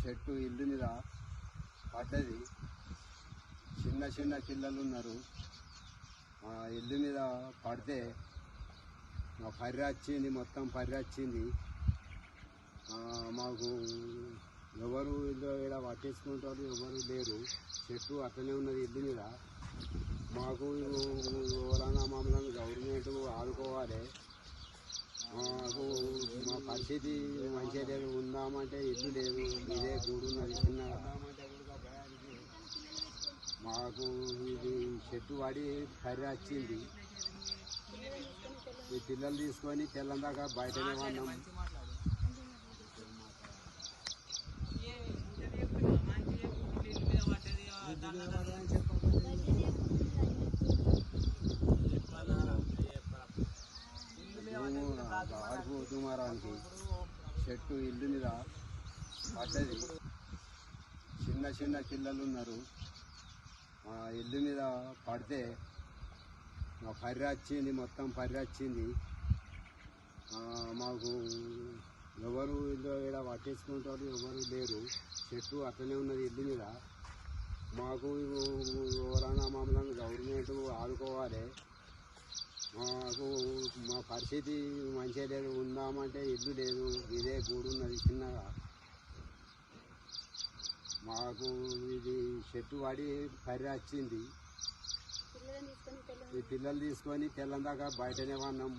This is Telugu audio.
చెట్టు ఇల్లు మీద పడ్డది. చిన్న చిన్న పిల్లలు ఉన్నారు. మా ఇల్లు మీద పడితే మా పర్రి వచ్చింది మొత్తం పర్రి వచ్చింది. మాకు ఎవరు ఇల్లు ఇక్కడ పట్టించుకుంటారు ఎవరు లేరు. చెట్టు అట్లనే ఉన్నది ఇల్లు మీద. మాకు ఎవరైనా మమ్మల్ని గవర్నమెంట్ ఆదుకోవాలి. పరిస్థితి మంచిగా లేదు ఉందామంటే ఇల్లు లేదు ఇదే గూడు ఉన్నది మాకు ఇది చెట్టు పడి పరి వచ్చింది. ఈ పిల్లలు తీసుకొని తెల్లందాకా బయటనే ఉన్నాం. ఆడుకు దుమారానికి చెట్టు ఇల్లు మీద పడ్డది. చిన్న చిన్న పిల్లలు ఉన్నారు. మా ఇల్లు మీద పడితే మా పర్రి వచ్చింది మొత్తం పర్రి వచ్చింది. మాకు ఎవరు ఇల్లు ఇక్కడ పట్టించుకుంటారు ఎవరు లేరు. చెట్టు అట్లనే ఉన్నది ఇల్లు మీద. మాకు ఎవరైనా మమ్మల్ని గవర్నమెంట్ ఆదుకోవాలి. మాకు మా పరిస్థితి మంచిగా లేదు ఉందామంటే ఇల్లు లేదు ఇదే గూడు ఉన్నది చిన్నగా. మాకు ఇది చెట్టు పడి కర్రీ వచ్చింది. ఈ పిల్లలు తీసుకొని తెల్లం దాకా బయటనే ఉన్నాం.